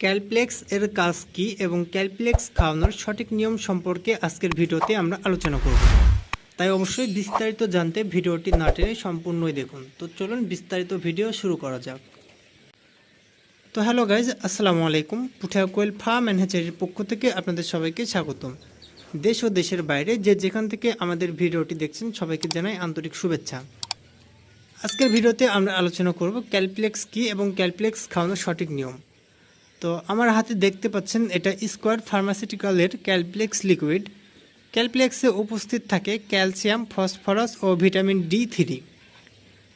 ক্যালপ্লেক্স এর কাজ কি এবং ক্যালপ্লেক্স খাওয়ানোর সঠিক নিয়ম সম্পর্কে আজকের ভিডিওতে আমরা আলোচনা করব। তাই অবশ্যই বিস্তারিত জানতে ভিডিওটি না টেনে সম্পূর্ণই দেখুন। তো চলুন বিস্তারিত ভিডিও শুরু করা যাক। তো হ্যালো গাইজ, আসসালামু আলাইকুম। পুঠিয়া কোয়েল ফার্ম অ্যান্ড হ্যাচারির পক্ষ থেকে আপনাদের সবাইকে স্বাগতম। দেশ ও দেশের বাইরে যে যেখান থেকে আমাদের ভিডিওটি দেখছেন সবাইকে জানাই আন্তরিক শুভেচ্ছা। আজকের ভিডিওতে আমরা আলোচনা করব ক্যালপ্লেক্স কি এবং ক্যালপ্লেক্স খাওয়ানোর সঠিক নিয়ম। তো আমার হাতে দেখতে পাচ্ছেন এটা স্কোয়ার ফার্মাসিউটিক্যালের ক্যালপ্লেক্স লিকুইড ক্যালপ্লেক্সে উপস্থিত থাকে ক্যালসিয়াম, ফসফরাস ও ভিটামিন ডি থ্রি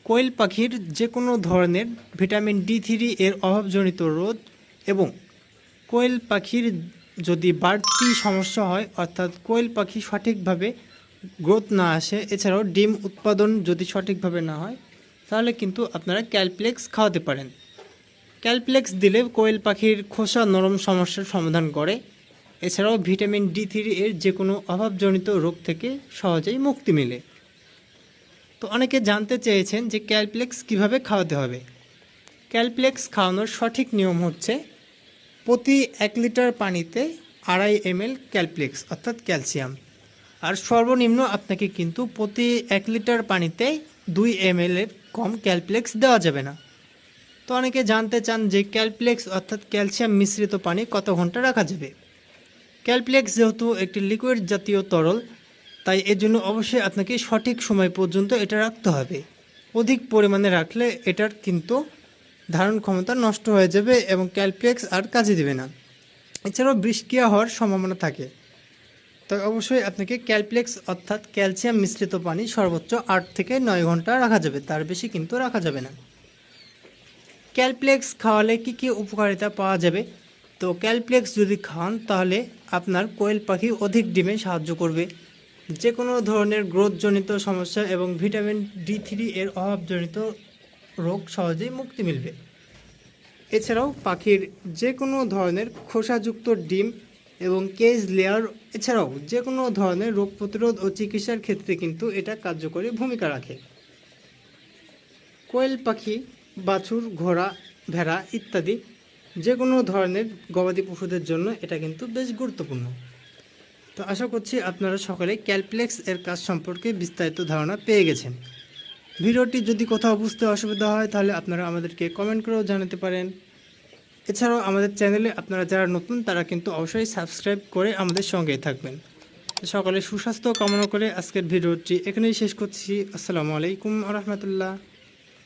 কোয়েল পাখির যে কোনো ধরনের ভিটামিন ডি থ্রি এর অভাবজনিত রোধ এবং কোয়েল পাখির যদি বাড়তি সমস্যা হয়, অর্থাৎ কোয়েল পাখি সঠিকভাবে গ্রোথ না আসে, এছাড়াও ডিম উৎপাদন যদি সঠিকভাবে না হয়, তাহলে কিন্তু আপনারা ক্যালপ্লেক্স খাওয়াতে পারেন। ক্যালপ্লেক্স দিলে কোয়েল পাখির খোসা নরম সমস্যার সমাধান করে। এছাড়াও ভিটামিন ডি থ্রি এর যে কোনো অভাবজনিত রোগ থেকে সহজেই মুক্তি মেলে। তো অনেকে জানতে চেয়েছেন যে ক্যালপ্লেক্স কীভাবে খাওয়াতে হবে। ক্যালপ্লেক্স খাওয়ানোর সঠিক নিয়ম হচ্ছে প্রতি এক লিটার পানিতে আড়াই এমএল ক্যালপ্লেক্স, অর্থাৎ ক্যালসিয়াম। আর সর্বনিম্ন আপনাকে কিন্তু প্রতি এক লিটার পানিতে দুই এমএল এর কম ক্যালপ্লেক্স দেওয়া যাবে না। তো অনেকে জানতে চান যে ক্যালপ্লেক্স অর্থাৎ ক্যালসিয়াম মিশ্রিত পানি কত ঘণ্টা রাখা যাবে? ক্যালপ্লেক্স যেহেতু একটি লিকুইড জাতীয় তরল, তাই এর জন্য অবশ্যই আপনাকে সঠিক সময় পর্যন্ত এটা রাখতে হবে। অধিক পরিমাণে রাখলে এটার কিন্তু ধারণ ক্ষমতা নষ্ট হয়ে যাবে এবং ক্যালপ্লেক্স আর কাজে দেবে না। এছাড়াও বিষক্রিয়া হওয়ার সম্ভাবনা থাকে। তাই অবশ্যই আপনাকে ক্যালপ্লেক্স অর্থাৎ ক্যালসিয়াম মিশ্রিত পানি সর্বোচ্চ আট থেকে নয় ঘণ্টা রাখা যাবে। তার বেশি কিন্তু রাখা যাবে না। ক্যালপ্লেক্স খাওয়ালে কি কি উপকারিতা পাওয়া যাবে? তো ক্যালপ্লেক্স যদি খাওয়ান তাহলে আপনার কোয়েল পাখি অধিক ডিমে সাহায্য করবে। যে কোনো ধরনের গ্রোথজনিত সমস্যা এবং ভিটামিন ডি থ্রি এর অভাবজনিত রোগ সহজেই মুক্তি মিলবে। এছাড়াও পাখির যে কোনো ধরনের খোসাযুক্ত ডিম এবং কেজ লেয়ার, এছাড়াও যে কোনো ধরনের রোগ প্রতিরোধ ও চিকিৎসার ক্ষেত্রে কিন্তু এটা কার্যকরী ভূমিকা রাখে। কোয়েল পাখি বাছুর, ঘোড়া, ভেড়া ইত্যাদি যে কোনো ধরনের গবাদি পশুদের জন্য এটা কিন্তু বেশ গুরুত্বপূর্ণ। তো আশা করছি আপনারা সকলে ক্যালপ্লেক্স এর কাজ সম্পর্কে বিস্তারিত ধারণা পেয়ে গেছেন। ভিডিওটি যদি কোথাও বুঝতে অসুবিধা হয়, তাহলে আপনারা আমাদেরকে কমেন্ট করেও জানাতে পারেন। এছাড়াও আমাদের চ্যানেলে আপনারা যারা নতুন, তারা কিন্তু অবশ্যই সাবস্ক্রাইব করে আমাদের সঙ্গেই থাকবেন। সকলে সুস্বাস্থ্য কামনা করে আজকের ভিডিওটি এখানেই শেষ করছি। আসসালামু আলাইকুম রহমতুল্লাহ।